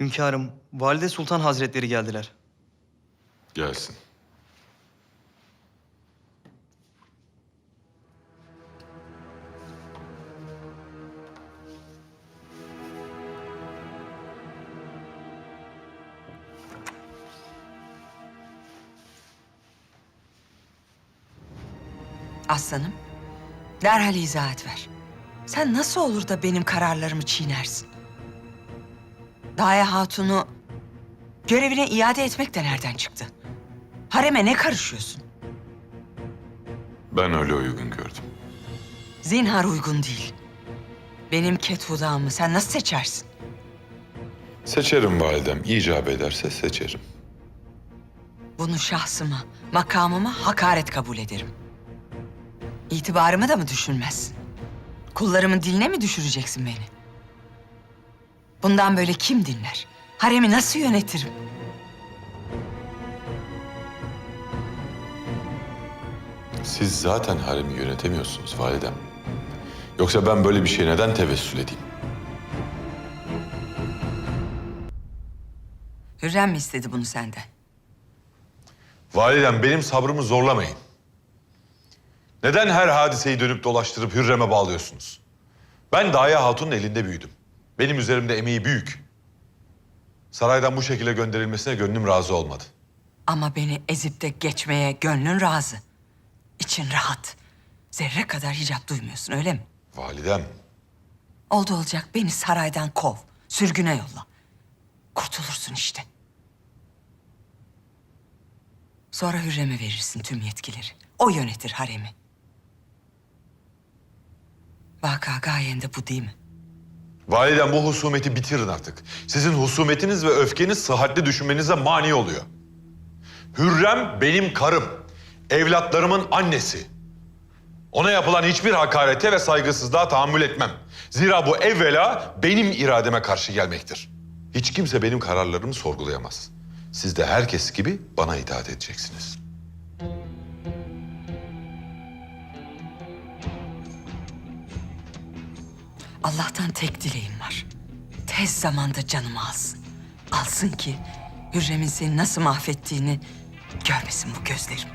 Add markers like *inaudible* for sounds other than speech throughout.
Hünkârım, Valide Sultan Hazretleri geldiler. Gelsin. Aslanım, derhal izahat ver. Sen nasıl olur da benim kararlarımı çiğnersin? Daya Hatun'u görevine iade etmek de nereden çıktı? Hareme ne karışıyorsun? Ben öyle uygun gördüm. Zinhar uygun değil. Benim Kethuda'mı sen nasıl seçersin? Seçerim validem. İcap ederse seçerim. Bunu şahsıma, makamıma hakaret kabul ederim. İtibarımı da mı düşünmezsin? Kullarımın diline mi düşüreceksin beni? Bundan böyle kim dinler? Haremi nasıl yönetirim? Siz zaten haremi yönetemiyorsunuz validem. Yoksa ben böyle bir şeye neden tevessül edeyim? Hürrem mi istedi bunu senden? Validem benim sabrımı zorlamayın. Neden her hadiseyi dönüp dolaştırıp Hürrem'e bağlıyorsunuz? Ben Daya Hatun'un elinde büyüdüm. Benim üzerimde emeği büyük. Saraydan bu şekilde gönderilmesine gönlüm razı olmadı. Ama beni ezip de geçmeye gönlün razı. İçin rahat. Zerre kadar hicap duymuyorsun öyle mi? Validem, Oldu olacak beni saraydan kov. Sürgüne yolla. Kurtulursun işte. Sonra Hürrem'e verirsin tüm yetkileri. O yönetir haremi. Vaka gayen de bu değil mi? Validem bu husumeti bitirin artık. Sizin husumetiniz ve öfkeniz sıhhatli düşünmenize mani oluyor. Hürrem benim karım, evlatlarımın annesi. Ona yapılan hiçbir hakarete ve saygısızlığa tahammül etmem. Zira bu evvela benim irademe karşı gelmektir. Hiç kimse benim kararlarımı sorgulayamaz. Siz de herkes gibi bana itaat edeceksiniz. Allah'tan tek dileğim var. Tez zamanda canımı alsın. Alsın ki Hürrem'in seni nasıl mahvettiğini görmesin bu gözlerim.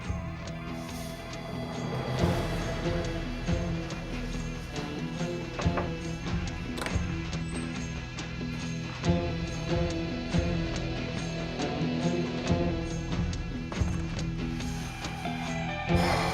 Yeah. *laughs*